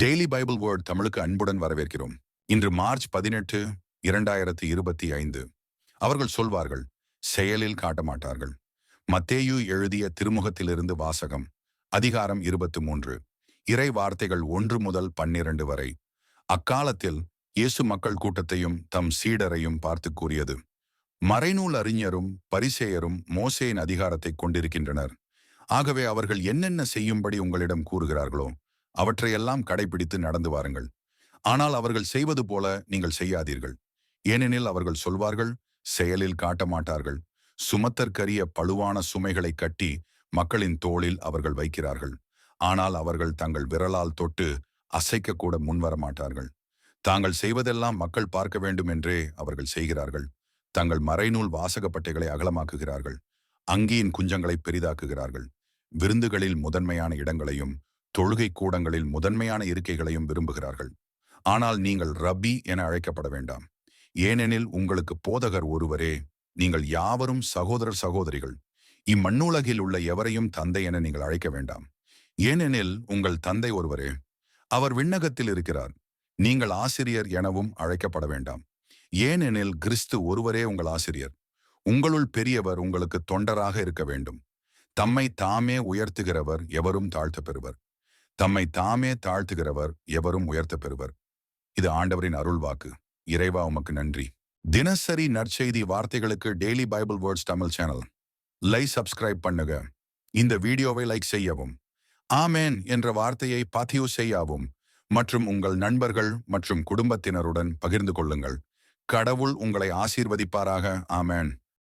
Daily Bible word தமிழுக்கு அன்புடன் வரவேற்கிறோம். இன்று மார்ச் பதினெட்டு இரண்டாயிரத்தி இருபத்தி ஐந்து. அவர்கள் சொல்வார்கள் செயலில் காட்ட மாட்டார்கள் மத்தேயு எழுதிய திருமுகத்திலிருந்து வாசகம் அதிகாரம் இருபத்தி மூன்று. இறை வார்த்தைகள் ஒன்று முதல் பன்னிரண்டு வரை. அக்காலத்தில் இயேசு மக்கள் கூட்டத்தையும் தம் சீடரையும் பார்த்து கூறியது. மறைநூல் அறிஞரும் பரிசேயரும் மோசேயின் அதிகாரத்தை கொண்டிருக்கின்றனர். ஆகவே அவர்கள் என்னென்ன செய்யும்படி உங்களிடம் கூறுகிறார்களோ அவற்றையெல்லாம் கடைபிடித்து நடந்து வாருங்கள். ஆனால் அவர்கள் செய்வது போல நீங்கள் செய்யாதீர்கள். ஏனெனில் அவர்கள் சொல்வார்கள் செயலில் காட்ட மாட்டார்கள். சுமத்தற்கரிய பழுவான சுமைகளை கட்டி மக்களின் தோளில் அவர்கள் வைக்கிறார்கள். ஆனால் அவர்கள் தங்கள் விரலால் தொட்டு அசைக்கக்கூட முன்வர மாட்டார்கள் தாங்கள் செய்வதெல்லாம் மக்கள் பார்க்க வேண்டும் என்றே அவர்கள் செய்கிறார்கள். தங்கள் மறைநூல் வாசகப்பட்டைகளை அகலமாக்குகிறார்கள். அங்கியின் குஞ்சங்களை பெரிதாக்குகிறார்கள். விருந்துகளில் முதன்மையான இடங்களையும் தொழுகை கூடங்களில் முதன்மையான இருக்கைகளையும் விரும்புகிறார்கள். ஆனால் நீங்கள் ரபி என அழைக்கப்பட வேண்டாம். ஏனெனில் உங்களுக்கு போதகர் ஒருவரே நீங்கள் யாவரும் சகோதரர் சகோதரிகள். இம்மண்ணுலகில் உள்ள எவரையும் தந்தை என நீங்கள் அழைக்க வேண்டாம். ஏனெனில் உங்கள் தந்தை ஒருவரே அவர் விண்ணகத்தில் இருக்கிறார். நீங்கள் ஆசிரியர் எனவும் அழைக்கப்பட வேண்டாம். ஏனெனில் கிறிஸ்து ஒருவரே உங்கள் ஆசிரியர். உங்களுள் பெரியவர் உங்களுக்கு தொண்டராக இருக்க வேண்டும். தம்மை தாமே உயர்த்துகிறவர் எவரும் தாழ்த்த பெறுவர் தம்மை தாமே தாழ்த்துகிறவர் எவரும் உயர்த்த பெறுவர். இது ஆண்டவரின் அருள் வாக்கு இறைவா உமக்கு நன்றி. தினசரி நற்செய்தி வார்த்தைகளுக்கு daily Bible words Tamil channel. Like subscribe பண்ணுங்க. இந்த வீடியோவை லைக் செய்யவும். ஆமேன் என்ற வார்த்தையை பதிவு செய்யவும். மற்றும் உங்கள் நண்பர்கள் மற்றும் குடும்பத்தினருடன் பகிர்ந்து கொள்ளுங்கள். கடவுள் உங்களை ஆசீர்வதிப்பாராக. ஆமேன்.